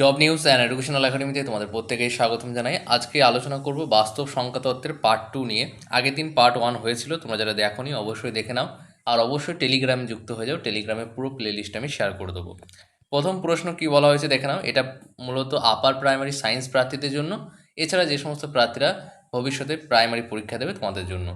Job news and educational একাডেমিতে তোমাদের প্রত্যেকেই স্বাগতম জানাই। আজকে আলোচনা করব বাস্তব সংখ্যা তত্ত্বের পার্ট টু নিয়ে। আগের দিন পার্ট ওয়ান হয়েছিল, তোমরা যারা দেখোনি অবশ্যই দেখে নাও। আর অবশ্যই টেলিগ্রামে যুক্ত হয়ে যাও টেলিগ্রামে পুরো প্লেলিস্ট আমি শেয়ার করে দেবো। প্রথম প্রশ্ন কি বলা হয়েছে দেখে নাও। এটা মূলত আপার প্রাইমারি সায়েন্স প্রার্থীদের জন্য। এছাড়া যে সমস্ত প্রার্থীরা ভবিষ্যতে প্রাইমারি পরীক্ষা দেবে তোমাদের জন্য।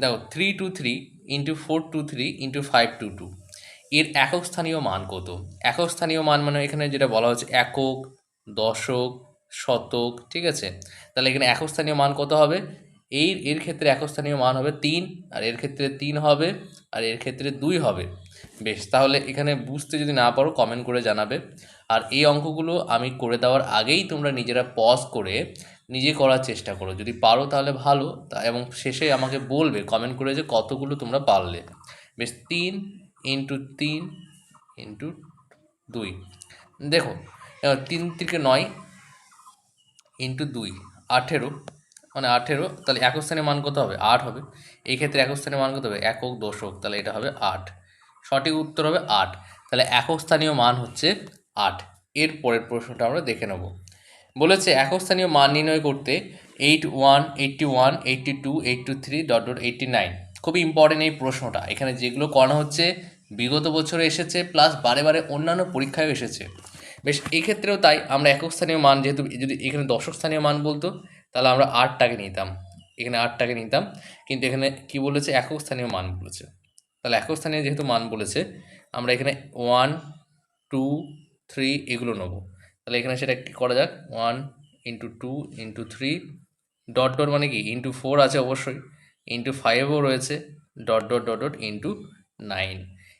দেখো three two three into four two three into five two two এর একক স্থানীয় মান কত? একক স্থানীয় মান মানে এখানে যেটা বলা হচ্ছে একক, দশক, শতক, ঠিক আছে? তাহলে এখানে একক স্থানীয় মান কত হবে? এই, এর ক্ষেত্রে একক স্থানীয় মান হবে তিন, আর এর ক্ষেত্রে তিন হবে, আর এর ক্ষেত্রে দুই হবে। বেশ, তাহলে এখানে বুঝতে যদি না পারো কমেন্ট করে জানাবে। আর এই অঙ্কগুলো আমি করে দেওয়ার আগেই তোমরা নিজেরা পজ করে নিজে করার চেষ্টা করো। যদি পারো তাহলে ভালো, তা এবং শেষে আমাকে বলবে কমেন্ট করে যে কতগুলো তোমরা পারলে। বেশ, তিন ইন্টু তিন ইন্টু দুই। দেখো তিন থেকে নয় ইন্টু দুই, আঠেরো মানে আঠেরো, তাহলে একক স্থানের মান কত হবে? আট হবে। এই ক্ষেত্রে একক মান কত হবে? একক দশক, তাহলে এটা হবে আট। সঠিক উত্তর হবে আট। তাহলে একক স্থানীয় মান হচ্ছে আট। এর পরের প্রশ্নটা আমরা দেখে নেব। বলেছে, একক স্থানীয় মান নির্ণয় করতে eight one eighty one eighty two eighty three dot dot eighty nine খুবই ইম্পর্টেন্ট এই প্রশ্নটা। এখানে যেগুলো করানো হচ্ছে বিগত বছরে এসেছে প্লাস বারে বারে অন্যান্য পরীক্ষায় এসেছে। বেশ এই ক্ষেত্রেও তাই আমরা একক স্থানীয় মান যেহেতু, যদি এখানে দশক স্থানীয় মান বলতো, তাহলে আমরা আটটাকে নিতাম। এখানে আটটাকে নিতাম, কিন্তু এখানে কি বলেছে? একক স্থানীয় মান বলেছে। তাহলে একক স্থানীয় যেহেতু মান বলেছে, আমরা এখানে ওয়ান টু থ্রি এগুলো নেব। তাহলে এখানে সেটা কি করা যাক? One into two into three dot dot মানে কি? ইন্টু ফোর আছে অবশ্যই ইন্টু ফাইভও রয়েছে dot dot dot dot into nine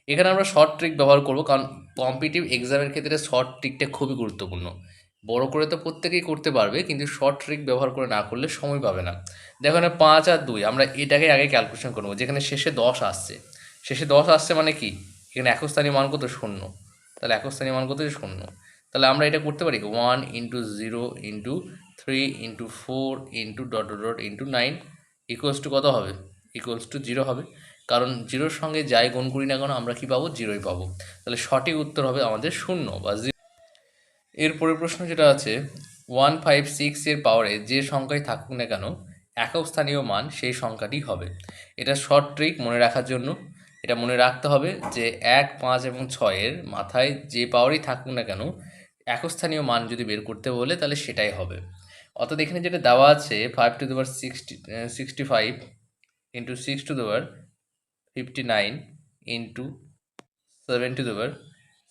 এখানে আমরা শর্ট ট্রিক ব্যবহার করব, কারণ কম্পিটিভ এক্সামের ক্ষেত্রে শর্ট ট্রিকটা খুবই গুরুত্বপূর্ণ। বড় করে তো প্রত্যেকেই করতে পারবে, কিন্তু শর্ট ট্রিক ব্যবহার করে না করলে সময় পাবে না। দেখো না পাঁচ আর দুই, আমরা এটাকে আগে ক্যালকুলেশন করব, যেখানে শেষে দশ আসছে। শেষে দশ আসছে মানে কি? এখানে একস্থানীয় স্থানীয় মান কত? শূন্য। তাহলে একস্থানীয় স্থানীয় মান কত? শূন্য। তাহলে আমরা এটা করতে পারি one into zero into three into four into dot dot into nine equals to কত হবে? ইকুয়ালস টু জিরো হবে। কারণ জিরোর সঙ্গে যাই গুণ করি না কেন, আমরা কি পাবো? জিরোই পাবো। তাহলে সঠিক উত্তর হবে আমাদের শূন্য বা জিরো। এরপরের প্রশ্ন যেটা আছে ওয়ান ফাইভ সিক্স এর পাওয়ারে যে সংখ্যায় থাকুক না কেন, একক স্থানীয় মান সেই সংখ্যাটি হবে। এটা শর্ট ট্রিক মনে রাখার জন্য। এটা মনে রাখতে হবে যে এক, পাঁচ এবং ছয়ের মাথায় যে পাওয়ারই থাকুক না কেন, একক স্থানীয় মান যদি বের করতে বলে তাহলে সেটাই হবে। অর্থাৎ এখানে যেটা দেওয়া আছে ফাইভ টু দেওয়ার sixty sixty five into six two দেওয়ার fifty nine into seven two দেওয়ার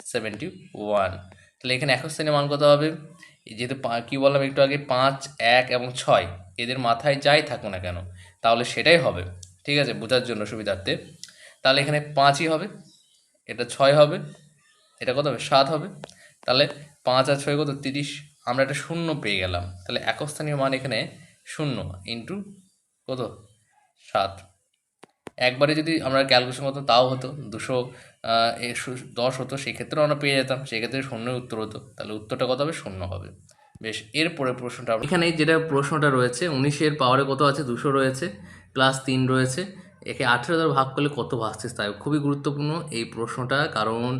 সেভেন্টি ওয়ান তাহলে এখানে একক শ্রেণির মান কত হবে? যেহেতু কী বললাম একটু আগে? পাঁচ, এক এবং ছয়। এদের মাথায় যাই থাকুক না কেন, তাহলে সেটাই হবে। ঠিক আছে? বোঝার জন্য সুবিধার্থে। তাহলে এখানে পাঁচই হবে। এটা ছয় হবে। এটা কত হবে? সাত হবে। তাহলে পাঁচ আর ছয় কত? তিরিশ। আমরা একটা শূন্য পেয়ে গেলাম। তাহলে একক স্থানীয় মান এখানে শূন্য ইন্টু কত? সাত। একবারে যদি আমরা ক্যালকুলেশন করতাম, তাও হতো। দুশো দশ হতো, সেক্ষেত্রেও আমরা পেয়ে যেতাম। সেক্ষেত্রে শূন্যের উত্তর হতো। তাহলে উত্তরটা কত হবে? শূন্য হবে। বেশ এরপরে প্রশ্নটা এখানে যেটা প্রশ্নটা রয়েছে, উনিশের পাওয়ারে কত আছে? দুশো রয়েছে, প্লাস তিন রয়েছে। একে আঠেরো দ্বারা ভাগ করলে কত ভাগশেষ তাই খুবই গুরুত্বপূর্ণ এই প্রশ্নটা, কারণ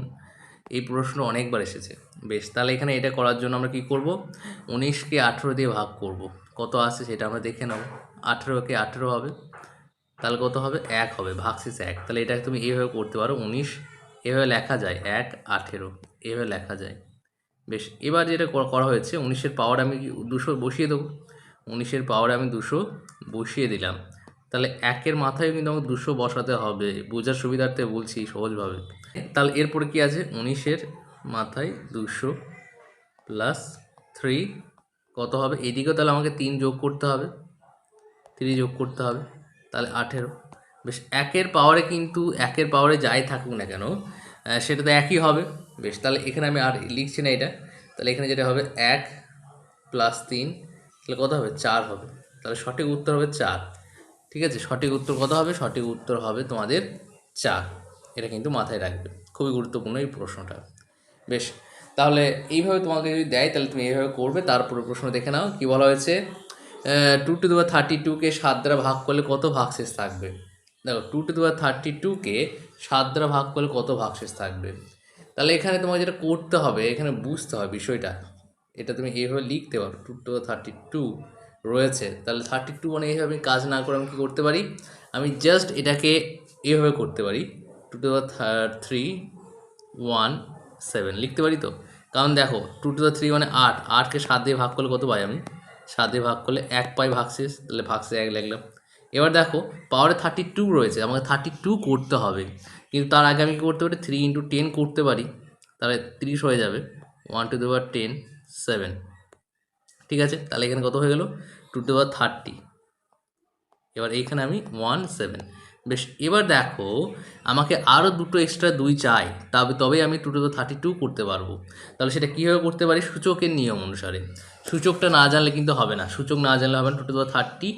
এই প্রশ্ন অনেকবার এসেছে। বেশ, তাহলে এখানে এটা করার জন্য আমরা কি করব? উনিশকে আঠেরো দিয়ে ভাগ করব। কত আছে সেটা আমরা দেখে নেব আঠেরোকে আঠেরো হবে। তাহলে কত হবে? এক হবে ভাগশেষ এক। তাহলে এটা তুমি এইভাবে করতে পারো, উনিশ। এভাবে লেখা যায়, এক, আঠেরো। এভাবে লেখা যায়। বেশ, এবার যেটা করা হয়েছে, উনিশের পাওয়ার আমি দুশো বসিয়ে দেবো? উনিশের পাওয়ারে আমি দুশো বসিয়ে দিলাম। তাহলে একের মাথায় কিন্তু আমাকে দুশো বসাতে হবে, বোঝার সুবিধার্থে বলছি সহজভাবে। তাহলে এরপরে কি আছে? উনিশের মাথায় দুশো প্লাস থ্রি কত হবে? এদিকেও তাহলে আমাকে তিন যোগ করতে হবে। থ্রি যোগ করতে হবে। তাহলে আঠেরো। বেশ, একের পাওয়ারে কিন্তু, একের পাওয়ারে যাই থাকুক না কেন সেটা তো একই হবে। বেশ, তাহলে এখানে আমি আর লিখছি না এটা। তাহলে এখানে যেটা হবে, এক প্লাস তিন, তাহলে কত হবে? চার হবে। তাহলে সঠিক উত্তর হবে চার। ঠিক আছে? সঠিক উত্তর কত হবে? সঠিক উত্তর হবে তোমাদের চার। এটা কিন্তু মাথায় রাখবে। খুবই গুরুত্বপূর্ণ এই প্রশ্নটা। বেশ, তাহলে এইভাবে তোমাকে যদি দেয়, তাহলে তুমি এইভাবে করবে। তারপরে প্রশ্ন দেখে নাও, কী বলা হয়েছে? টু টু দেওয়া থার্টি টুকে সাত দ্বারা ভাগ করলে কত ভাগশেষ থাকবে? দেখো টু টু দেওয়া থার্টি টুকে সাত দ্বারা ভাগ করলে কত ভাগশেষ থাকবে? তাহলে এখানে তোমাকে যেটা করতে হবে, এখানে বুঝতে হবে বিষয়টা। এটা তুমি এইভাবে লিখতে পারো টু টু থার্টি টু রয়েছে। তাহলে থার্টি টু মানে এইভাবে আমি কাজ না করে আমি কী করতে পারি? আমি জাস্ট এটাকে এইভাবে করতে পারি। Two two three one seven লিখতে পারি তো? কারণ দেখো টু টু থ্রি মানে আট। আটকে সাত দিয়ে ভাগ করলে কত পাই আমি? সাত দিয়ে ভাগ করলে এক পাই ভাগশেষ তাহলে ভাগশেষ এক লাগলাম এবার দেখো পাওয়ারে থার্টি টু রয়েছে, আমাকে থার্টি টু করতে হবে। কিন্তু তার আগে আমি কী করতে পারি? থ্রি ইন্টু টেন করতে পারি, তাহলে তিরিশ হয়ে যাবে। ওয়ান টু দেওয়ার টেন সেভেন ঠিক আছে? তাহলে এখানে কত হয়ে গেল? টু টু দেওয়ার থার্টি এবার এইখানে আমি ওয়ান সেভেন বেশ, এবার দেখো, আমাকে আরও দুটো এক্সট্রা দুই চাই, তবে, তবেই আমি টু টু থার্টি টু করতে পারব। তাহলে সেটা কীভাবে করতে পারি? সূচকের নিয়ম অনুসারে। সূচকটা না জানলে কিন্তু হবে না। সূচক না জানলে হবে না টু টু থার্টি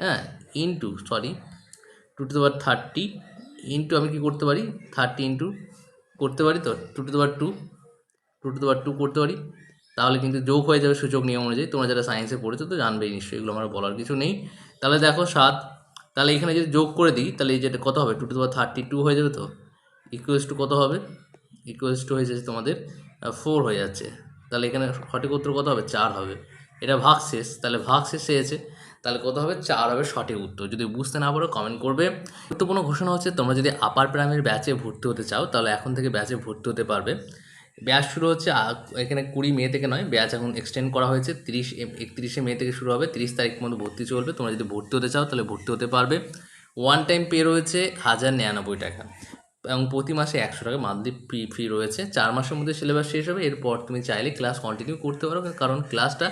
হ্যাঁ into sorry two to the power thirty into আমি কী করতে পারি? থার্টি ইন্টু করতে পারি তো? Two to the power two two to the power two করতে পারি। তাহলে কিন্তু যোগ হয়ে যাবে সূচক নিয়ম অনুযায়ী। তোমরা যারা সায়েন্সে পড়েছো তো জানবেই নিশ্চয়ই, এগুলো আমার বলার কিছু নেই। তাহলে দেখো, সাত তাহলে এখানে যদি যোগ করে দিই, তাহলে এই যেটা কত হবে? Two to the power thirty two হয়ে যাবে তো? ইকুয়ালস টু কত হবে? ইকুয়ালস টু হয়ে যাচ্ছে তোমাদের ফোর হয়ে যাচ্ছে। তাহলে এখানে সঠিক উত্তর কত হবে? চার হবে। এটা ভাগ শেষ। তাহলে ভাগ শেষ হয়েছে তাহলে কত হবে? চার হবে সঠিক উত্তর। যদি বুঝতে না পারো কমেন্ট করবে। গুরুত্বপূর্ণ ঘোষণা হচ্ছে, তোমরা যদি আপার প্রাইমারি ব্যাচে ভর্তি হতে চাও, তাহলে এখন থেকে ব্যাচে ভর্তি হতে পারবে। ব্যাচ শুরু হচ্ছে এখানে কুড়ি মে থেকে নয়, ব্যাচ এখন এক্সটেন্ড করা হয়েছে, তিরিশ একত্রিশে মে থেকে শুরু হবে, তিরিশ তারিখ পর্যন্ত ভর্তি চলবে। তোমরা যদি ভর্তি হতে চাও, তাহলে ভর্তি হতে পারবে। ওয়ান টাইম পে রয়েছে হাজার নিরানব্বই টাকা এবং প্রতি মাসে একশো টাকা মান্থলি ফি ফি রয়েছে। চার মাসের মধ্যে সিলেবাস শেষ হবে, এরপর তুমি চাইলে ক্লাস কন্টিনিউ করতে পারো, কারণ ক্লাসটা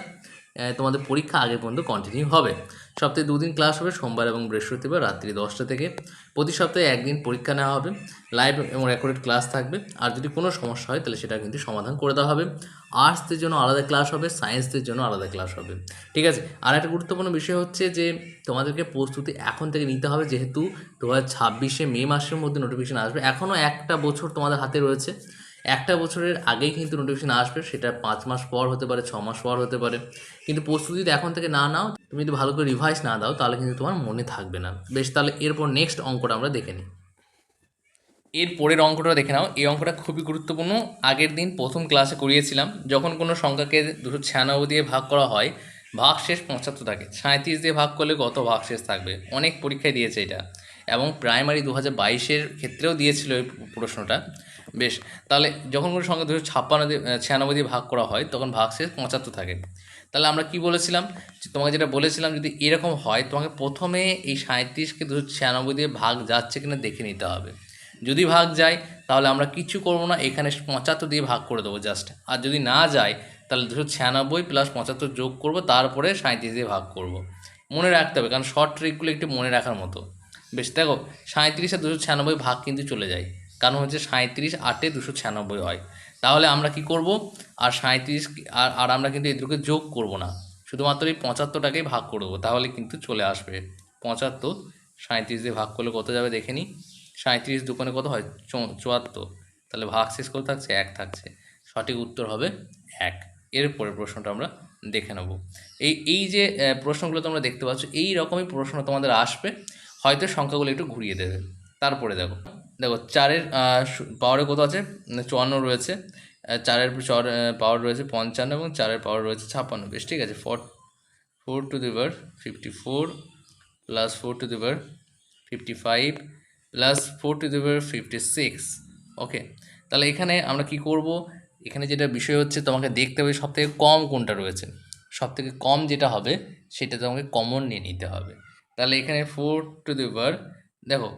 তোমাদের পরীক্ষা আগে পর্যন্ত কন্টিনিউ হবে। সপ্তাহে দুদিন ক্লাস হবে, সোমবার এবং বৃহস্পতিবার রাত্রি দশটা থেকে। প্রতি সপ্তাহে একদিন পরীক্ষা নেওয়া হবে লাইভ এবং রেকর্ডেড ক্লাস থাকবে। আর যদি কোনো সমস্যা হয়, তাহলে সেটা কিন্তু সমাধান করে দেওয়া হবে। আর্টসদের জন্য আলাদা ক্লাস হবে সায়েন্সদের জন্য আলাদা ক্লাস হবে। ঠিক আছে? আর একটা গুরুত্বপূর্ণ বিষয় হচ্ছে যে, তোমাদেরকে প্রস্তুতি এখন থেকে নিতে হবে। যেহেতু দু হাজার ছাব্বিশে মে মাসের মধ্যে নোটিফিকেশান আসবে এখনও একটা বছর তোমাদের হাতে রয়েছে। একটা বছরের আগেই কিন্তু নোটিফিকেশান আসবে, সেটা পাঁচ মাস পর হতে পারে, ছ মাস পর হতে পারে। কিন্তু প্রস্তুতি যদি এখন থেকে না নাও, তুমি যদি ভালো করে রিভাইস না দাও, তাহলে কিন্তু তোমার মনে থাকবে না। বেশ, তাহলে এরপর নেক্সট অঙ্কটা আমরা দেখে নিই। এর পরের অঙ্কটা দেখে নাও। এই অঙ্কটা খুবই গুরুত্বপূর্ণ। আগের দিন প্রথম ক্লাসে করিয়েছিলাম, যখন কোনো সংখ্যাকে দুশো ছিয়ানব্বই দিয়ে ভাগ করা হয় ভাগ শেষ পঁচাত্তর থাকে। সাঁত্রিশ দিয়ে ভাগ করলে কত ভাগ শেষ থাকবে? অনেক পরীক্ষায় দিয়েছে এটা। এবং প্রাইমারি দু হাজার বাইশের ক্ষেত্রেও দিয়েছিল এই প্রশ্নটা। বেশ, তাহলে যখন কোনো সংখ্যা দুশো ছাপ্পান্ন দিয়ে ছিয়ানব্বই দিয়ে ভাগ করা হয়, তখন ভাগ শেষ পঁচাত্তর থাকে। তাহলে আমরা কি বলেছিলাম? যে তোমাকে যেটা বলেছিলাম, যদি এরকম হয়, তোমাকে প্রথমে এই সাঁত্রিশকে দুশো ছিয়ানব্বই দিয়ে ভাগ যাচ্ছে কিনা দেখে নিতে হবে। যদি ভাগ যায়, তাহলে আমরা কিছু করব না, এখানে পঁচাত্তর দিয়ে ভাগ করে দেবো জাস্ট আর যদি না যায়, তাহলে দুশো ছিয়ানব্বই প্লাস পঁচাত্তর যোগ করব, তারপরে সাঁত্রিশ দিয়ে ভাগ করব। মনে রাখতে হবে, কারণ শর্ট ট্রিকগুলো একটু মনে রাখার মতো। বেশ, দেখো সাঁত্রিশ আর দুশো ছিয়ানব্বই ভাগ কিন্তু চলে যায়। কারণ হচ্ছে সাঁত্রিশ আটে দুশো ছিয়ানব্বই হয়। তাহলে আমরা কি করব? আর সাঁত্রিশ আর আর আমরা কিন্তু এই দুটোকে যোগ করব না। শুধুমাত্র এই পঁচাত্তরটাকেই ভাগ করে দেবো, তাহলে কিন্তু চলে আসবে। পঁচাত্তর সাঁত্রিশ দিয়ে ভাগ করলে কত যাবে দেখে নিই। সাঁত্রিশ দোকানে কত হয়? চুয়াত্তর। তাহলে ভাগ শেষ কত থাকছে এক থাকছে। সঠিক উত্তর হবে এক। এর পরের প্রশ্নটা আমরা দেখে নেব। এই এই যে প্রশ্নগুলো তোমরা দেখতে পাচ্ছ, এই রকমই প্রশ্ন তোমাদের আসবে। হয়তো সংখ্যাগুলো একটু ঘুরিয়ে দেবে। তারপরে দেখো। দেখো, চারের পাওয়ারে কত আছে? চুয়ান্ন রয়েছে। চারের চর পাওয়ার রয়েছে পঞ্চান্ন এবং চারের পাওয়ার রয়েছে ছাপ্পান্ন। বেশ, ঠিক আছে four four to the power fifty four plus four to the power fifty five plus four to the power fifty six okay তাহলে এখানে আমরা কি করব? এখানে যেটা বিষয় হচ্ছে, তোমাকে দেখতে হবে সব থেকে কম কোনটা রয়েছে। সব থেকে কম যেটা হবে, সেটা তোমাকে কমন নিয়ে নিতে হবে। তাহলে এখানে ফোর টু দি পাওয়ার দেখো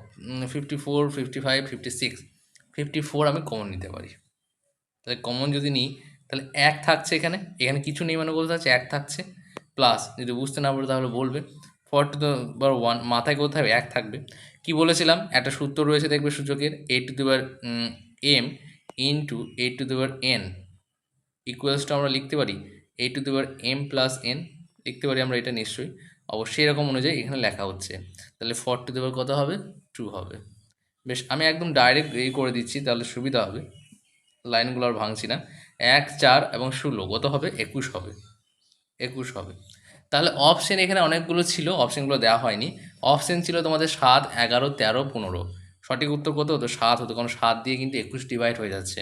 fifty four fifty five fifty six fifty four আমি কমন নিতে পারি। তাহলে কমন যদি নিই, তাহলে এক থাকছে এখানে এখানে কিছু নেই মানে বলতে থাকছে এক থাকছে। প্লাস যদি বুঝতে না পারো তাহলে বলবে ফোর টু বার ওয়ান মাথায় কোথায় এক থাকবে। কি বলেছিলাম? একটা সূত্র রয়েছে দেখবে সূচকের eight to the bar M to eight to the bar N ইকুয়ালসটা আমরা লিখতে পারি এইট টু দি বার এম প্লাস এন লিখতে পারি আমরা এটা নিশ্চয়ই। অবশ্যই এরকম অনুযায়ী এখানে লেখা হচ্ছে। তাহলে ফোর টু দি বার কত হবে? ট্রু হবে। বেশ, আমি একদম ডাইরেক্ট এই করে দিচ্ছি, তাহলে সুবিধা হবে। লাইনগুলো আর ভাঙছি না। এক, চার এবং ষোলো, কত হবে? একুশ হবে। একুশ হবে। তাহলে অপশন এখানে অনেকগুলো ছিল অপশনগুলো দেওয়া হয়নি। অপশন ছিল তোমাদের সাত, এগারো, তেরো, পনেরো। সঠিক উত্তর কত হতো? সাত হতো, কারণ সাত দিয়ে কিন্তু একুশ ডিভাইড হয়ে যাচ্ছে।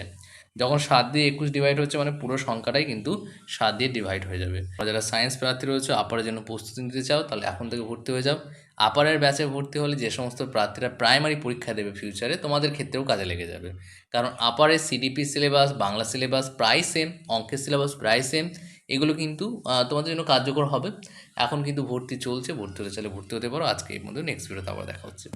যখন সাত দিয়ে একুশ ডিভাইড হচ্ছে মানে পুরো সংখ্যাটাই কিন্তু সাত দিয়ে ডিভাইড হয়ে যাবে। যারা সায়েন্স প্রার্থী রয়েছে আপারের জন্য প্রস্তুতি নিতে চাও, তাহলে এখন থেকে ভর্তি হয়ে যাও। আপারের ব্যাচে ভর্তি হলে যে সমস্ত প্রার্থীরা প্রাইমারি পরীক্ষা দেবে ফিউচারে তোমাদের ক্ষেত্রেও কাজে লেগে যাবে। কারণ আপারের সিডিপি সিলেবাস বাংলা সিলেবাস প্রায় সেম অঙ্কের সিলেবাস প্রায় সেম এগুলো কিন্তু তোমাদের জন্য কার্যকর হবে। এখন কিন্তু ভর্তি চলছে, ভর্তি হতে চাইলে ভর্তি হতে পারো। আজকে এই মধ্যে নেক্সট ভিডিওতে আবার দেখা হচ্ছে।